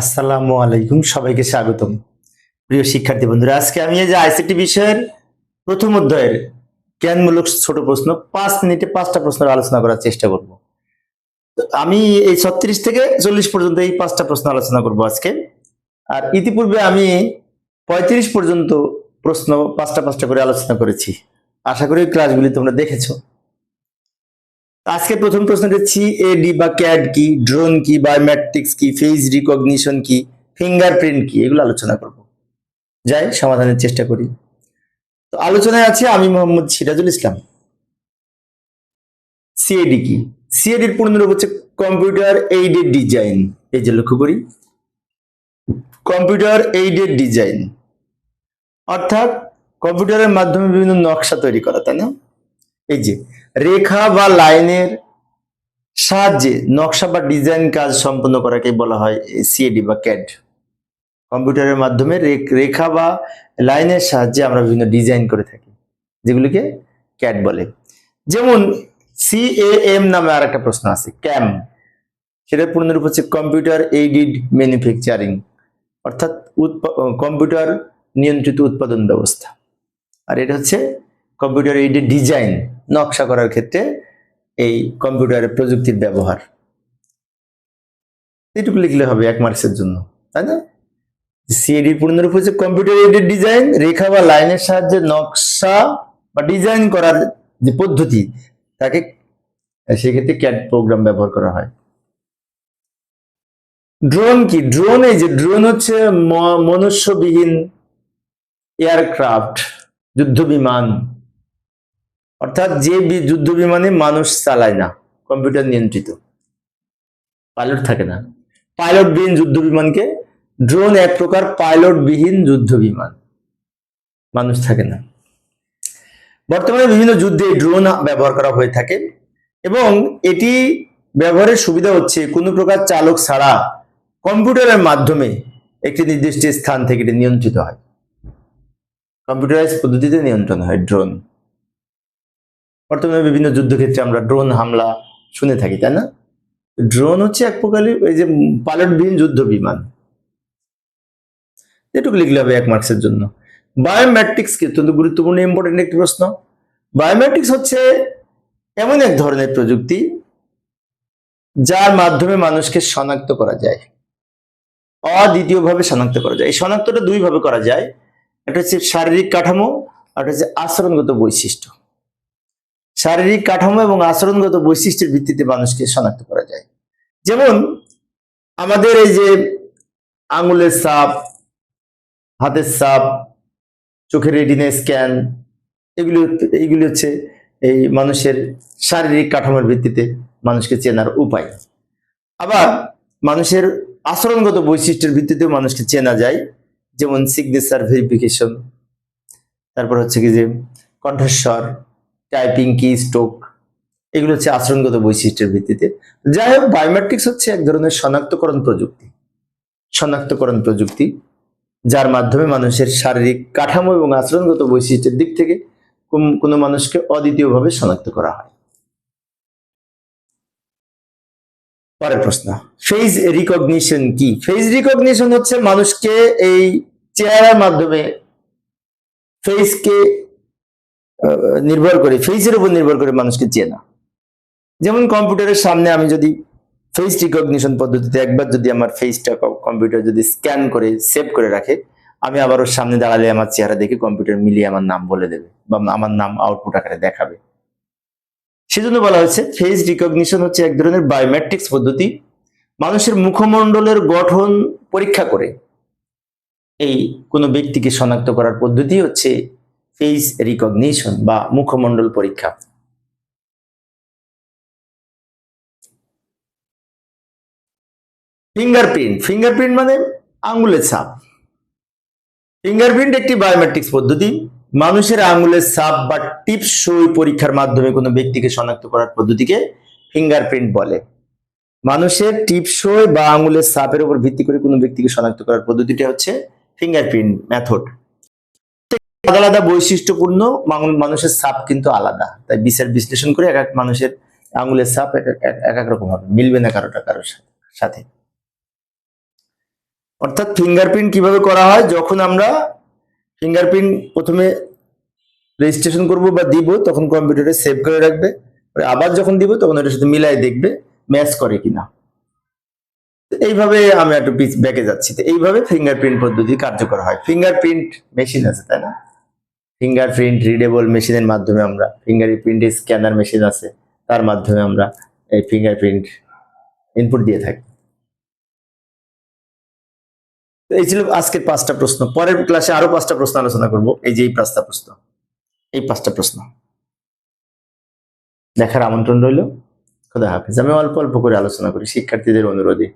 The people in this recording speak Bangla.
আসসালামু আলাইকুম, সবাইকে স্বাগতম। প্রিয় শিক্ষার্থী বন্ধুরা, আজকে আমি এই যে আইসিটি বিষয়ের প্রথম অধ্যায়ের জ্ঞানমূলক ছোট প্রশ্ন, পাঁচ মিনিটে পাঁচটা প্রশ্নের আলোচনা করার চেষ্টা করব। আমি এই ছত্রিশ থেকে চল্লিশ পর্যন্ত এই পাঁচটা প্রশ্ন আলোচনা করব আজকে। আর ইতিপূর্বে আমি পঁয়ত্রিশ পর্যন্ত প্রশ্ন পাঁচটা পাঁচটা করে আলোচনা করেছি। আশা করি ক্লাসগুলি তোমরা দেখেছ। আজকে প্রথম প্রশ্ন হচ্ছে এডি বা ক্যাড কি? ড্রোন কি? বায়োমেট্রিক্স কি? ফেস রিকগনিশন কি? ফিঙ্গারপ্রিন্ট কি? এগুলো আলোচনা করব। যাই, সমাধানের চেষ্টা করি। তো আলোচনায় আছে আমি মোহাম্মদ সিরাজুল ইসলাম। সিএডি কি? সিএডির পূর্ণরূপ হচ্ছে কম্পিউটার এইডেড ডিজাইন এই যে লক্ষ্য করি। কম্পিউটার এইডেড ডিজাইন অর্থাৎ কম্পিউটারের মাধ্যমে বিভিন্ন নকশা তৈরি করা, তাই না? এই যে, রেখা বা লাইনের সাহায্যে নকশা বা ডিজাইন কাজ সম্পন্ন করাকে বলা হয় সিএডি বা ক্যাড কম্পিউটারের মাধ্যমে রেখা বা লাইনের সাহায্যে আমরা বিভিন্ন ডিজাইন করে থাকি, যেগুলিকে ক্যাড বলে। যেমন সিএএম নামে আর একটা প্রশ্ন আছে ক্যাম সেটার পূর্ণরূপ হচ্ছে কম্পিউটার এইডিড ম্যানুফ্যাকচারিং অর্থাৎ কম্পিউটার নিয়ন্ত্রিত উৎপাদন ব্যবস্থা। আর এটা হচ্ছে কম্পিউটার এইডেড ডিজাইন নকশা করার ক্ষেত্রে এই কম্পিউটারের প্রযুক্তির ব্যবহার। এটুকু লিখলে হবে এক মার্কসের জন্য, তাই না? সিএডি পূর্ণরূপ হচ্ছে কম্পিউটার এইডেড ডিজাইন, রেখা বা লাইনের সাহায্যে নকশা বা ডিজাইন করার যে পদ্ধতি, তাকে সেক্ষেত্রে ক্যাড প্রোগ্রাম ব্যবহার করা হয়। ড্রোন কি? ড্রোন এই যে, ড্রোন হচ্ছে মনুষ্যবিহীন এয়ারক্রাফট যুদ্ধ বিমান অর্থাৎ যে যুদ্ধ বিমানে মানুষ চালায় না, কম্পিউটার নিয়ন্ত্রিত। পাইলট থাকে না। পাইলট বিহীন যুদ্ধ বিমানকে ড্রোন এক প্রকার পাইলট বিহীন যুদ্ধ বিমান। মানুষ থাকে না। বর্তমানে বিভিন্ন যুদ্ধে ড্রোন ব্যবহার করা হয়ে থাকে এবং এটি ব্যবহারের সুবিধা হচ্ছে কোনো প্রকার চালক ছাড়া কম্পিউটারের মাধ্যমে একটি নির্দিষ্ট স্থান থেকে এটি নিয়ন্ত্রিত হয়। কম্পিউটারাইজ পদ্ধতিতে নিয়ন্ত্রণ হয় ড্রোন বর্তমানে বিভিন্ন যুদ্ধক্ষেত্রে আমরা ড্রোন হামলা শুনে থাকি, তাই না? ড্রোন হচ্ছে এক প্রকার এই যে পাইলটবিহীন যুদ্ধ বিমান। এটুকু লিখলে হবে এক মার্কসের জন্য। বায়োমেট্রিক্স কি অত্যন্ত গুরুত্বপূর্ণ ইম্পর্টেন্ট একটি প্রশ্ন। বায়োমেট্রিক্স হচ্ছে এমন এক ধরনের প্রযুক্তি যার মাধ্যমে মানুষকে শনাক্ত করা যায়। অদ্বিতীয়ভাবে শনাক্ত করা যায়। এই শনাক্তটা দুই ভাবে করা যায়। একটা হচ্ছে শারীরিক কাঠামো, আর একটা হচ্ছে আচরণগত বৈশিষ্ট্য। শারীরিক কাঠামো এবং আচরণগত বৈশিষ্ট্যের ভিত্তিতে মানুষকে শনাক্ত করা যায়। যেমন, আমাদের এই যে আঙুলের সাপ হাতের সাপ চোখের রেটিনা স্ক্যান, এগুলি এইগুলি হচ্ছে এই মানুষের শারীরিক কাঠামোর ভিত্তিতে মানুষকে চেনার উপায়। আবার মানুষের আচরণগত বৈশিষ্ট্যের ভিত্তিতেও মানুষকে চেনা যায়, যেমন সিগনেচার ভেরিফিকেশন তারপর হচ্ছে কি যে কণ্ঠস্বর টাইপিং কি স্টোক এগুলো হচ্ছে আচরণগত বৈশিষ্ট্যের ভিত্তিতে। যাই হোক বায়োমেট্রিক্স হচ্ছে এক ধরনের শনাক্তকরণ প্রযুক্তি। শনাক্তকরণ প্রযুক্তি, যার মাধ্যমে মানুষের শারীরিক কাঠামো এবং আচরণগত বৈশিষ্ট্যের দিক থেকে কোন- মানুষকে অদ্বিতীয়ভাবে শনাক্ত করা হয়। পরের প্রশ্ন ফেস রিকগনিশন কি? ফেজ রিকগনিশন হচ্ছে মানুষকে এই চেহারার মাধ্যমে ফেসকে নির্ভর করে ফেসের উপর নির্ভর করে মানুষকে চেনা। যেমন কম্পিউটারের সামনে আমি যদি ফেস রিকগনিশন পদ্ধতিতে একবার যদি আমার ফেসটা কম্পিউটার যদি স্ক্যান করে সেভ করে রাখে, আমি আবার ওর সামনে দাঁড়ালে আমার চেহারা দেখে কম্পিউটার মিলিয়ে আমার নাম বলে দেবে বা আমার নাম আউটপুট আকারে দেখাবে। সেজন্য বলা হয়েছে ফেস রিকগনিশন হচ্ছে এক ধরনের বায়োমেট্রিক্স পদ্ধতি। মানুষের মুখমণ্ডলের গঠন পরীক্ষা করে। এই কোনো ব্যক্তিকে শনাক্ত করার পদ্ধতি হচ্ছে ফেস রিকগনিশন বা মুখমণ্ডল পরীক্ষা। ফিঙ্গারপ্রিন্ট ফিঙ্গারপ্রিন্ট মানে আঙ্গুলের ছাপ। ফিঙ্গারপ্রিন্ট একটি বায়োমেট্রিক্স পদ্ধতি। মানুষের আঙ্গুলের ছাপ বা টিপ সই পরীক্ষার মাধ্যমে কোনো ব্যক্তিকে শনাক্ত করার পদ্ধতিকে ফিঙ্গারপ্রিন্ট বলে। মানুষের টিপসই বা আঙ্গুলের ছাপের উপর ভিত্তি করে কোনো ব্যক্তিকে শনাক্ত করার পদ্ধতিটা হচ্ছে ফিঙ্গারপ্রিন্ট মেথড আলাদা আলাদা বৈশিষ্ট্যপূর্ণ মানুষের ছাপ কিন্তু আলাদা। তাই বিচার বিশ্লেষণ করে এক এক মানুষের আঙ্গুলের ছাপ এক এক- রকম হবে, মিলবে না কারোটা কারোর সাথে- অর্থাৎ ফিঙ্গারপ্রিন্ট কীভাবে করা হয়? যখন আমরা ফিঙ্গারপ্রিন্ট প্রথমে রেজিস্ট্রেশন করব বা দিব, তখন কম্পিউটারে সেভ করে রাখবে। আবার যখন দিব, তখন ওটার সাথে মিলাই দেখবে ম্যাচ করে কিনা। এইভাবে আমি একটু ব্যাকে যাচ্ছি। এইভাবে ফিঙ্গারপ্রিন্ট পদ্ধতি কার্যকর হয়। ফিঙ্গারপ্রিন্ট মেশিন আছে, তাই না? ফিঙ্গারপ্রিন্ট রিডেবল মেশিনের মাধ্যমে আমরা ফিঙ্গারপ্রিন্ট স্ক্যানার মেশিন আছে, তার মাধ্যমে আমরা এই ফিঙ্গারপ্রিন্ট ইনপুট দিয়ে থাকি। এই ছিল আজকের পাঁচটা প্রশ্ন। পরের ক্লাসে আরও পাঁচটা প্রশ্ন আলোচনা করব। এই যে এই পাঁচটা প্রশ্ন, এই পাঁচটা প্রশ্ন। দেখার আমন্ত্রণ রইল। খোদা হাফিজ। আমি অল্প অল্প করে আলোচনা করি। শিক্ষার্থীদের অনুরোধে।